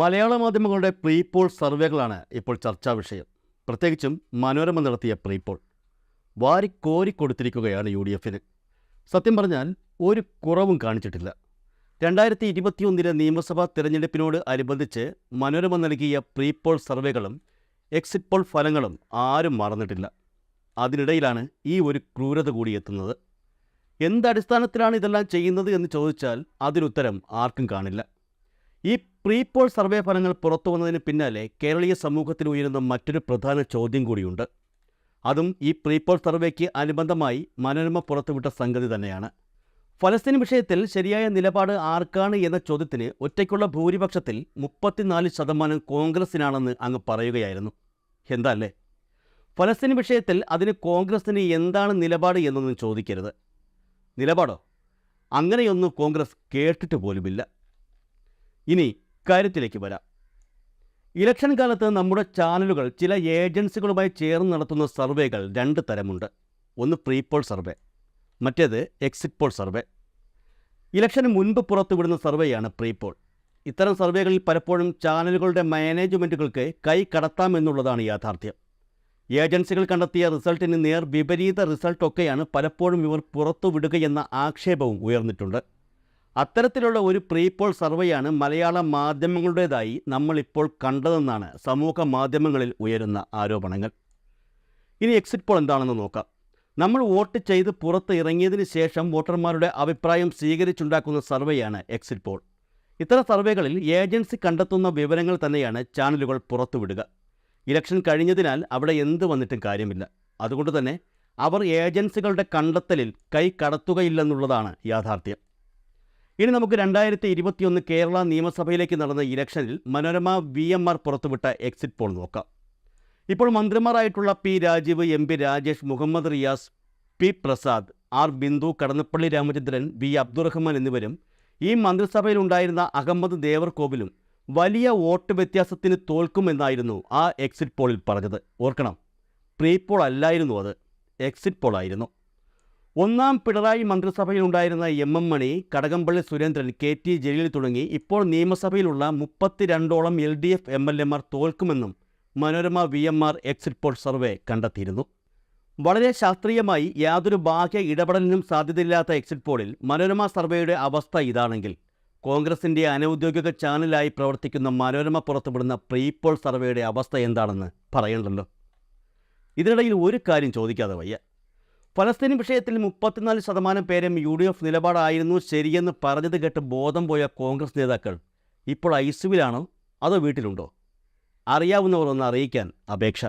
മലയാള മാധ്യമങ്ങളുടെ pre poll സർവേകളാണ് ഇപ്പോൾ ചർച്ചാ വിഷയം. പ്രത്യേകിച്ചും മനോരമ നടത്തിയ പ്രീ പോൾ വാരിക്കോരി കൊടുത്തിരിക്കുകയാണ് യു ഡി എഫിന്. സത്യം പറഞ്ഞാൽ ഒരു കുറവും കാണിച്ചിട്ടില്ല. രണ്ടായിരത്തി ഇരുപത്തിയൊന്നിലെ നിയമസഭാ തിരഞ്ഞെടുപ്പിനോട് അനുബന്ധിച്ച് മനോരമ നൽകിയ പ്രീ പോൾ സർവേകളും എക്സിറ്റ് പോൾ ഫലങ്ങളും ആരും മറന്നിട്ടില്ല. അതിനിടയിലാണ് ഈ ഒരു ക്രൂരത കൂടി എത്തുന്നത്. എന്തടിസ്ഥാനത്തിലാണ് ഇതെല്ലാം ചെയ്യുന്നത് എന്ന് ചോദിച്ചാൽ അതിനുത്തരം ആർക്കും കാണില്ല. ഈ പ്രീപോൾ സർവേ ഫലങ്ങൾ പുറത്തു വന്നതിന് പിന്നാലെ കേരളീയ സമൂഹത്തിൽ ഉയരുന്ന മറ്റൊരു പ്രധാന ചോദ്യം കൂടിയുണ്ട്. അതും ഈ പ്രീപോൾ സർവേക്ക് അനുബന്ധമായി മനോരമ പുറത്തുവിട്ട സംഗതി തന്നെയാണ്. ഫലസ്തീൻ വിഷയത്തിൽ ശരിയായ നിലപാട് ആർക്കാണ് എന്ന ചോദ്യത്തിന് ഒറ്റയ്ക്കുള്ള ഭൂരിപക്ഷത്തിൽ മുപ്പത്തിനാല് ശതമാനം കോൺഗ്രസിനാണെന്ന് അങ്ങ് പറയുകയായിരുന്നു. എന്താ അല്ലേ? ഫലസ്തീൻ വിഷയത്തിൽ അതിന് കോൺഗ്രസിന് എന്താണ് നിലപാട് എന്നൊന്നും ചോദിക്കരുത്. നിലപാടോ? അങ്ങനെയൊന്നും കോൺഗ്രസ് കേട്ടിട്ട് പോലുമില്ല. ഇനി കാര്യത്തിലേക്ക് വരാം. ഇലക്ഷൻ കാലത്ത് നമ്മുടെ ചാനലുകൾ ചില ഏജൻസികളുമായി ചേർന്ന് നടത്തുന്ന സർവേകൾ രണ്ട് തരമുണ്ട്. ഒന്ന് പ്രീ പോൾ സർവേ മറ്റേത് എക്സിറ്റ് പോൾ സർവേ ഇലക്ഷന് മുൻപ് പുറത്തുവിടുന്ന സർവേയാണ് പ്രീ പോൾ ഇത്തരം സർവേകളിൽ പലപ്പോഴും ചാനലുകളുടെ മാനേജ്മെന്റുകൾക്ക് കൈ കടത്താമെന്നുള്ളതാണ് യാഥാർത്ഥ്യം. ഏജൻസികൾ കണ്ടെത്തിയ റിസൾട്ടിന് നേർ വിപരീത റിസൾട്ടൊക്കെയാണ് പലപ്പോഴും ഇവർ പുറത്തുവിടുകയെന്ന ആക്ഷേപവും ഉയർന്നിട്ടുണ്ട്. അത്തരത്തിലുള്ള ഒരു പ്രീപോൾ സർവേയാണ് മലയാള മാധ്യമങ്ങളുടേതായി നമ്മളിപ്പോൾ കണ്ടതെന്നാണ് സമൂഹ മാധ്യമങ്ങളിൽ ഉയരുന്ന ആരോപണങ്ങൾ. ഇനി എക്സിറ്റ് പോൾ എന്താണെന്ന് നോക്കാം. നമ്മൾ വോട്ട് ചെയ്ത് പുറത്ത് ഇറങ്ങിയതിന് ശേഷം വോട്ടർമാരുടെ അഭിപ്രായം സ്വീകരിച്ചുണ്ടാക്കുന്ന സർവേയാണ് എക്സിറ്റ് പോൾ ഇത്തരം സർവേകളിൽ ഏജൻസി കണ്ടെത്തുന്ന വിവരങ്ങൾ തന്നെയാണ് ചാനലുകൾ പുറത്തുവിടുക ഇലക്ഷൻ കഴിഞ്ഞതിനാൽ അവിടെ എന്ത് വന്നിട്ടും കാര്യമില്ല. അതുകൊണ്ട് തന്നെ അവർ ഏജൻസികളുടെ കണ്ടെത്തലിൽ കൈ കടത്തുകയില്ലെന്നുള്ളതാണ് യാഥാർത്ഥ്യം. ഇനി നമുക്ക് രണ്ടായിരത്തി ഇരുപത്തിയൊന്ന് കേരള നിയമസഭയിലേക്ക് നടന്ന ഇലക്ഷനിൽ മനോരമ വി എം ആർ പുറത്തുവിട്ട എക്സിറ്റ് പോൾ നോക്കാം. ഇപ്പോൾ മന്ത്രിമാരായിട്ടുള്ള P Rajeev M P Rajesh Muhammad Riyas P Prasad R Bindu Kadannappally Ramachandran V Abdurahman എന്നിവരും ഈ മന്ത്രിസഭയിലുണ്ടായിരുന്ന അഹമ്മദ് ദേവർകോവിലും വലിയ വോട്ട് വ്യത്യാസത്തിന് തോൽക്കുമെന്നായിരുന്നു ആ എക്സിറ്റ് പോളിൽ പറഞ്ഞത്. ഓർക്കണം. പ്രീ പോൾ അല്ലായിരുന്നു അത്. എക്സിറ്റ് പോൾ ആയിരുന്നു. ഒന്നാം Pinarayi മന്ത്രിസഭയിലുണ്ടായിരുന്ന M M Mani Kadakampally Surendran K T Jaleel തുടങ്ങി ഇപ്പോൾ നിയമസഭയിലുള്ള മുപ്പത്തിരണ്ടോളം L D F M L എമാർ തോൽക്കുമെന്നും Manorama V M R exit poll survey കണ്ടെത്തിയിരുന്നു. വളരെ ശാസ്ത്രീയമായി യാതൊരു ബാഹ്യ ഇടപെടലിനും സാധ്യതയില്ലാത്ത എക്സിറ്റ് പോളിൽ മനോരമ സർവേയുടെ അവസ്ഥ ഇതാണെങ്കിൽ കോൺഗ്രസിന്റെ അനൗദ്യോഗിക ചാനലായി പ്രവർത്തിക്കുന്ന മനോരമ പുറത്തുവിടുന്ന പ്രീ പോൾ സർവേയുടെ അവസ്ഥ എന്താണെന്ന് പറയണ്ടല്ലോ. ഇതിനിടയിൽ ഒരു കാര്യം ചോദിക്കാതെ വയ്യ. ഫലസ്തീൻ വിഷയത്തിൽ മുപ്പത്തിനാല് ശതമാനം പേരും യു ഡി എഫ് നിലപാടായിരുന്നു ശരിയെന്ന് പറഞ്ഞത് കേട്ട് ബോധം പോയ കോൺഗ്രസ് നേതാക്കൾ ഇപ്പോൾ ഐസുവിലാണോ അതോ വീട്ടിലുണ്ടോ? അറിയാവുന്നവർ ഒന്ന് അറിയിക്കാൻ അപേക്ഷ.